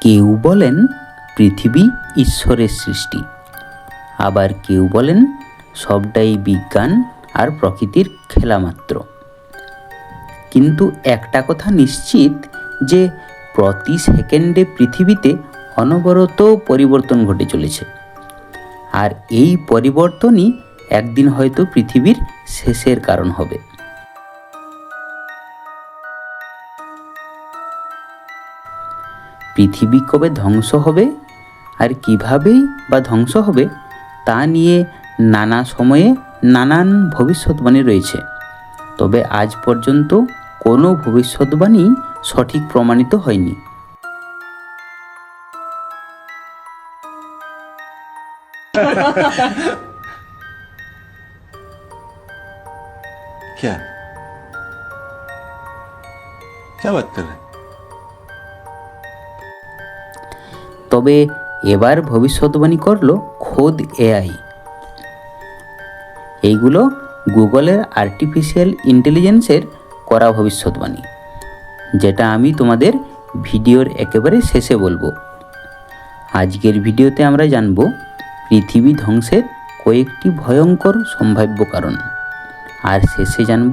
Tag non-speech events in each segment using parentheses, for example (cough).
কেউ বলেন পৃথিবী ঈশ্বরের সৃষ্টি। আবার কেউ বলেন সবটাই বিজ্ঞান আর প্রকৃতির খেলা মাত্র কিন্তু একটা কথা নিশ্চিত যে প্রতি সেকেন্ডে পৃথিবীতে অনবরত পরিবর্তন ঘটে চলেছে। আর এই পরিবর্তনই একদিন হয়তো পৃথিবীর শেষের কারণ হবে। পৃথিবী কবে ধ্বংস হবে আর কিভাবেই বা ধ্বংস হবে তা নিয়ে নানা সময়ে নানান ভবিষ্যৎবাণী রয়েছে তবে আজ পর্যন্ত কোনো ভবিষ্যৎবাণী সঠিক প্রমাণিত হয়নি (laughs) क्या क्या बात कर रहे हैं তবে এবার ভবিষ্যৎবাণী করল খোদ এআই। এইগুলো গুগলের আর্টিফিশিয়াল ইন্টেলিজেন্সের করা ভবিষ্যৎবাণী, যেটা আমি তোমাদের ভিডিওর একেবারে শেষে বলব। আজকের ভিডিওতে আমরা জানব পৃথিবী ধ্বংসের কয়েকটি ভয়ঙ্কর সম্ভাব্য কারণ, আর শেষে জানব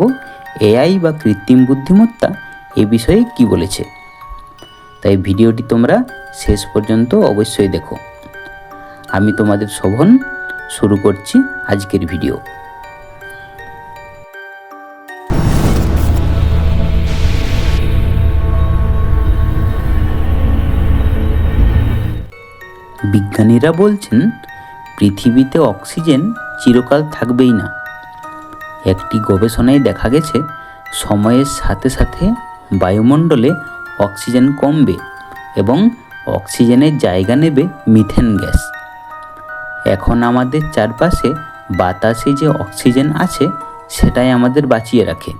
এআই বা কৃত্রিম বুদ্ধিমত্তা এ বিষয়ে কি বলেছে। তাই ভিডিওটি তোমরা শেষ পর্যন্ত অবশ্যই দেখো। আমি তোমাদের শোভন, শুরু করছি আজকের ভিডিও। বিজ্ঞানীরা বলছেন, পৃথিবীতে অক্সিজেন চিরকাল থাকবেই না। একটি গবেষণায় দেখা গেছে, সময়ের সাথে সাথে বায়ুমণ্ডলে অক্সিজেন কমবে এবং অক্সিজেনের জায়গা নেবে মিথেন গ্যাস। এখন আমাদের চারপাশে বাতাসে যে অক্সিজেন আছে, সেটাই আমাদের বাঁচিয়ে রাখে।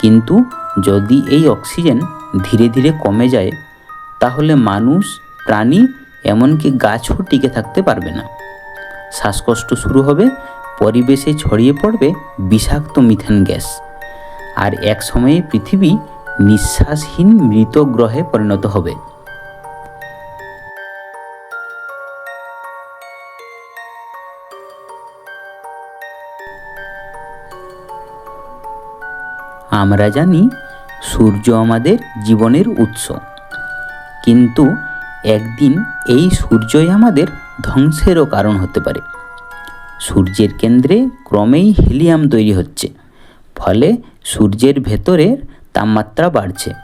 কিন্তু যদি এই অক্সিজেন ধীরে ধীরে কমে যায়, তাহলে মানুষ, প্রাণী, এমনকি গাছও টিকে থাকতে পারবে না। শ্বাসকষ্ট শুরু হবে, পরিবেশে ছড়িয়ে পড়বে বিষাক্ত মিথেন গ্যাস। আর এক সময়ে পৃথিবী নিঃশ্বাসহীন মৃত গ্রহে পরিণত হবে। আমরা জানি সূর্য আমাদের জীবনের উৎস। কিন্তু একদিন এই সূর্যই আমাদের ধ্বংসেরও কারণ হতে পারে। সূর্যের কেন্দ্রে ক্রমেই হিলিয়াম তৈরি হচ্ছে। ফলে সূর্যের ভেতরের তাপমাত্রা বাড়ছে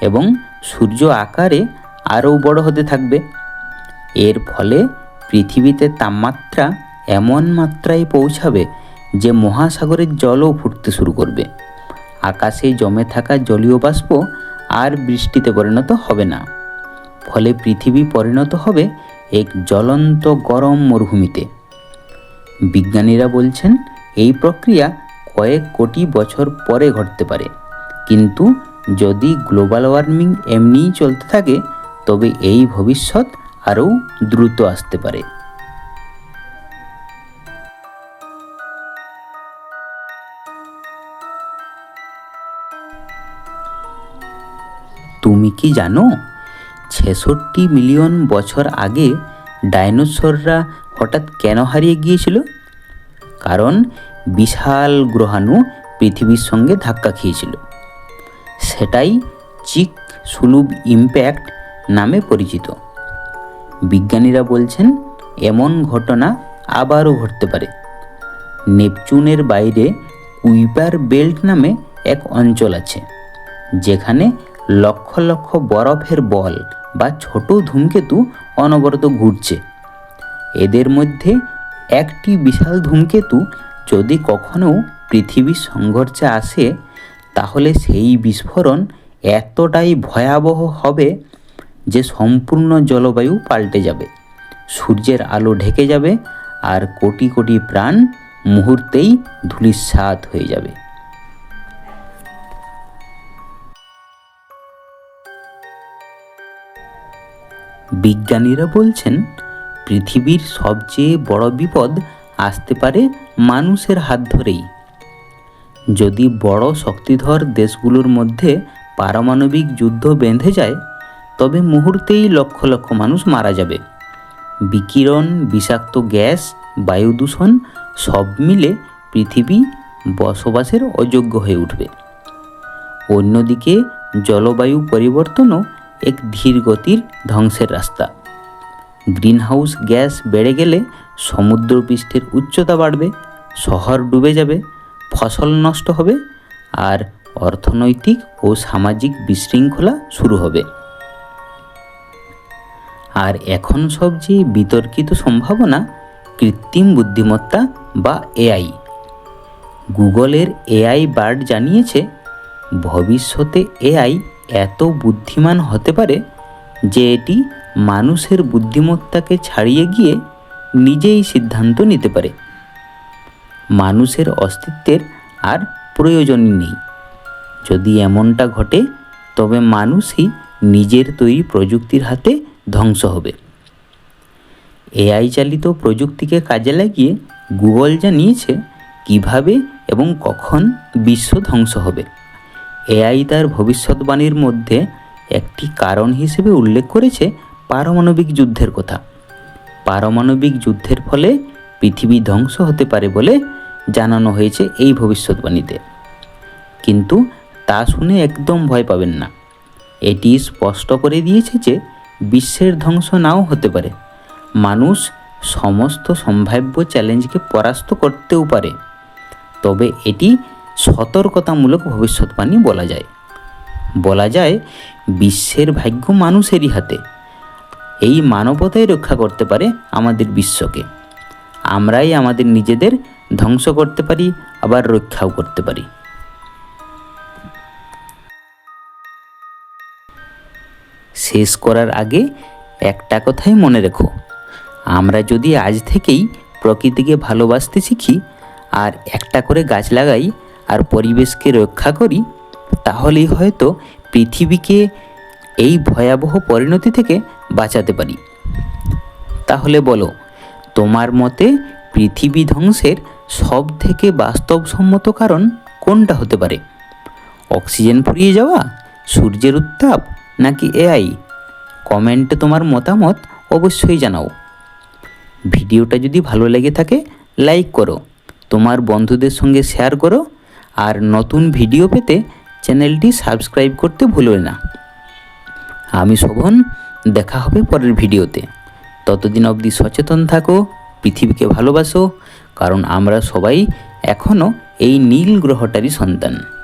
এবং সূর্য আকারে আরও বড় হতে থাকবে। এর ফলে পৃথিবীতে তাপমাত্রা এমন মাত্রায় পৌঁছাবে যে মহাসাগরের জলও ফুটতে শুরু করবে। আকাশে জমে থাকা জলীয় বাষ্প আর বৃষ্টিতে পরিণত হবে না। ফলে পৃথিবী পরিণত হবে এক জ্বলন্ত গরম মরুভূমিতে। বিজ্ঞানীরা বলছেন, এই প্রক্রিয়া কয়েক কোটি বছর পরে ঘটতে পারে। কিন্তু যদি গ্লোবাল ওয়ার্মিং এমনিই চলতে থাকে, তবে এই ভবিষ্যৎ আরও দ্রুত আসতে পারে। তুমি কি জানো? ছেষট্টি মিলিয়ন বছর আগে ডাইনোসররা হঠাৎ কেন হারিয়ে গিয়েছিল? কারণ বিশাল গ্রহাণু পৃথিবীর সঙ্গে ধাক্কা খেয়েছিল। সেটাই চিক সুলুব ইম্প্যাক্ট নামে পরিচিত। বিজ্ঞানীরা বলছেন, এমন ঘটনা আবারও ঘটতে পারে। নেপচুনের বাইরে কুইপার বেল্ট নামে এক অঞ্চল আছে, যেখানে লক্ষ লক্ষ বরফের বল বা ছোট ধূমকেতু অনবরত ঘুরছে। এদের মধ্যে একটি বিশাল ধূমকেতু যদি কখনও পৃথিবীর সংঘর্ষে আসে, তাহলে সেই বিস্ফোরণ এতটাই ভয়াবহ হবে যে সম্পূর্ণ জলবায়ু পাল্টে যাবে, সূর্যের আলো ঢেকে যাবে, আর কোটি কোটি প্রাণ মুহূর্তেই ধূলিসাৎ হয়ে যাবে। বিজ্ঞানীরা বলছেন, পৃথিবীর সবচেয়ে বড় বিপদ আসতে পারে মানুষের হাত ধরেই। যদি বড় শক্তিধর দেশগুলোর মধ্যে পারমাণবিক যুদ্ধ বেঁধে যায়, তবে মুহূর্তেই লক্ষ লক্ষ মানুষ মারা যাবে। বিকিরণ, বিষাক্ত গ্যাস, বায়ু দূষণ সব মিলে পৃথিবী বসবাসের অযোগ্য হয়ে উঠবে। অন্যদিকে জলবায়ু পরিবর্তনও এক ধীর গতির ধ্বংসের রাস্তা। গ্রিনহাউস গ্যাস বেড়ে গেলে সমুদ্রপৃষ্ঠের উচ্চতা বাড়বে, শহর ডুবে যাবে, ফসল নষ্ট হবে আর অর্থনৈতিক ও সামাজিক বিশৃঙ্খলা শুরু হবে। আর এখন সবচেয়ে বিতর্কিত সম্ভাবনা, কৃত্রিম বুদ্ধিমত্তা বা এআই। গুগলের এআই বার্ড জানিয়েছে, ভবিষ্যতে এআই এত বুদ্ধিমান হতে পারে যে এটি মানুষের বুদ্ধিমত্তাকে ছাড়িয়ে গিয়ে নিজেই সিদ্ধান্ত নিতে পারে। মানুষের অস্তিত্বের আর প্রয়োজনই নেই। যদি এমনটা ঘটে, তবে মানুষই নিজের তৈরি প্রযুক্তির হাতে ধ্বংস হবে। এআই চালিত প্রযুক্তিকে কাজে লাগিয়ে গুগল জানিয়েছে কীভাবে এবং কখন বিশ্ব ধ্বংস হবে। এআই তার ভবিষ্যৎবাণীর মধ্যে একটি কারণ হিসেবে উল্লেখ করেছে পারমাণবিক যুদ্ধের কথা। পারমাণবিক যুদ্ধের ফলে পৃথিবী ধ্বংস হতে পারে বলে জানানো হয়েছে এই ভবিষ্যৎবাণীতে। কিন্তু তা শুনে একদম ভয় পাবেন না। এটি স্পষ্ট করে দিয়েছে যে বিশ্বের ধ্বংস নাও হতে পারে। মানুষ সমস্ত সম্ভাব্য চ্যালেঞ্জকে পরাস্ত করতেও পারে। তবে এটি সতর্কতামূলক ভবিষ্যৎবাণী বলা যায়। বলা যায়, বিশ্বের ভাগ্য মানুষেরই হাতে। এই মানবতাই রক্ষা করতে পারে আমাদের বিশ্বকে। আমরাই আমাদের নিজেদের ধ্বংস করতে পারি, আবার রক্ষাও করতে পারি। শেষ করার আগে একটা কথাই মনে রেখো। আমরা যদি আজ থেকেই প্রকৃতিকে ভালোবাসতে শিখি, আর একটা করে গাছ লাগাই আর পরিবেশকে রক্ষা করি, তাহলেই হয়তো পৃথিবীকে এই ভয়াবহ পরিণতি থেকে বাঁচাতে পারি। তাহলে বলো, তোমার মতে পৃথিবী ধ্বংসের সব থেকে বাস্তবসম্মত কারণ কোনটা হতে পারে? অক্সিজেন ফুরিয়ে যাওয়া, সূর্যের উত্তাপ, নাকি এআই? কমেন্টে তোমার মতামত অবশ্যই জানাও। ভিডিওটা যদি ভালো লেগে থাকে, লাইক করো। তোমার বন্ধুদের সঙ্গে শেয়ার করো। আর নতুন ভিডিও পেতে চ্যানেলটি সাবস্ক্রাইব করতে ভুলবে না। আমি শোভন, দেখা হবে পরের ভিডিওতে। ততদিন অবধি সচেতন থাকো, পৃথিবীকে ভালোবাসো, কারণ আমরা সবাই এখনও এই নীল গ্রহটারই সন্তান।